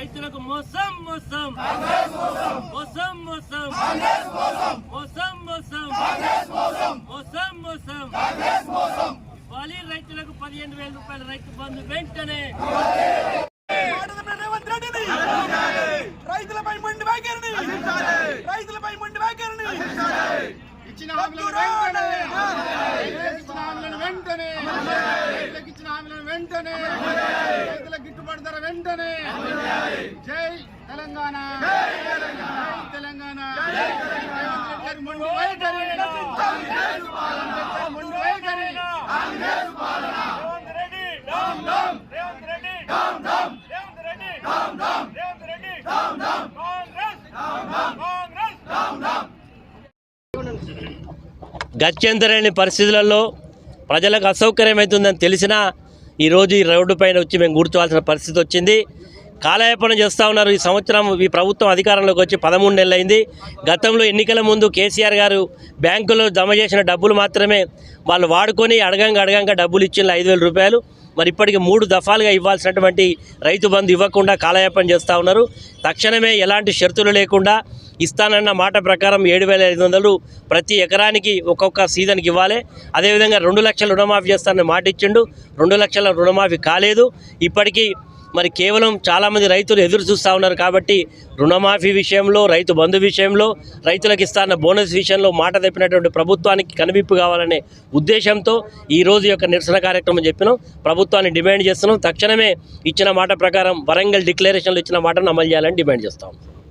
రైతులకు మోసం మోసం. మోసం మోసం. మోసం మోసం. మోసం మోసం. ఇవ్వాలి రైతులకు పదిహేను వేల రూపాయల రైతు బంధు వెంటనే. రైతులపై మొండి వైఖరిని రైతులపై మొండి వైఖరిని ఇచ్చిన హామీలను వెంటనే. ఇచ్చిన హామీలను వెంటనే. వెంటనే జై తెలంగాణ. జై పరిస్థితులలో ప్రజలకు అసౌకర్యమవుతుందని తెలిసినా ఈరోజు ఈ రోడ్డు పైన వచ్చి మేము కూర్చోవాల్సిన పరిస్థితి వచ్చింది. కాలయాపన చేస్తూ ఉన్నారు. ఈ సంవత్సరం ఈ ప్రభుత్వం అధికారంలోకి వచ్చి పదమూడు నెలలైంది. గతంలో ఎన్నికల ముందు కేసీఆర్ గారు బ్యాంకులో జమ చేసిన డబ్బులు మాత్రమే వాళ్ళు వాడుకొని అడగంగా అడగంగా డబ్బులు ఇచ్చిన ఐదు వేల రూపాయలు. మరి ఇప్పటికి మూడు దఫాలుగా ఇవ్వాల్సినటువంటి రైతు బంధు ఇవ్వకుండా కాలయాపన చేస్తూ ఉన్నారు. తక్షణమే ఎలాంటి షరతులు లేకుండా ఇస్తానన్న మాట ప్రకారం ఏడు వేల ఐదు వందలు ప్రతి ఎకరానికి ఒక్కొక్క సీజన్కి ఇవ్వాలి. అదేవిధంగా రెండు లక్షల రుణమాఫీ చేస్తానని మాట ఇచ్చిండు. రెండు లక్షల రుణమాఫీ కాలేదు. ఇప్పటికీ మరి కేవలం చాలామంది రైతులు ఎదురు చూస్తూ ఉన్నారు కాబట్టి రుణమాఫీ విషయంలో రైతు బంధు విషయంలో రైతులకు ఇస్తాన్న బోనస్ విషయంలో మాట తప్పినటువంటి ప్రభుత్వానికి కనువిప్పు కావాలనే ఉద్దేశంతో ఈ రోజు యొక్క నిరసన కార్యక్రమం చెప్పినాం. ప్రభుత్వాన్ని డిమాండ్ చేస్తున్నాం. తక్షణమే ఇచ్చిన మాట ప్రకారం వరంగల్ డిక్లరేషన్లు ఇచ్చిన మాటను అమలు చేయాలని డిమాండ్ చేస్తాం.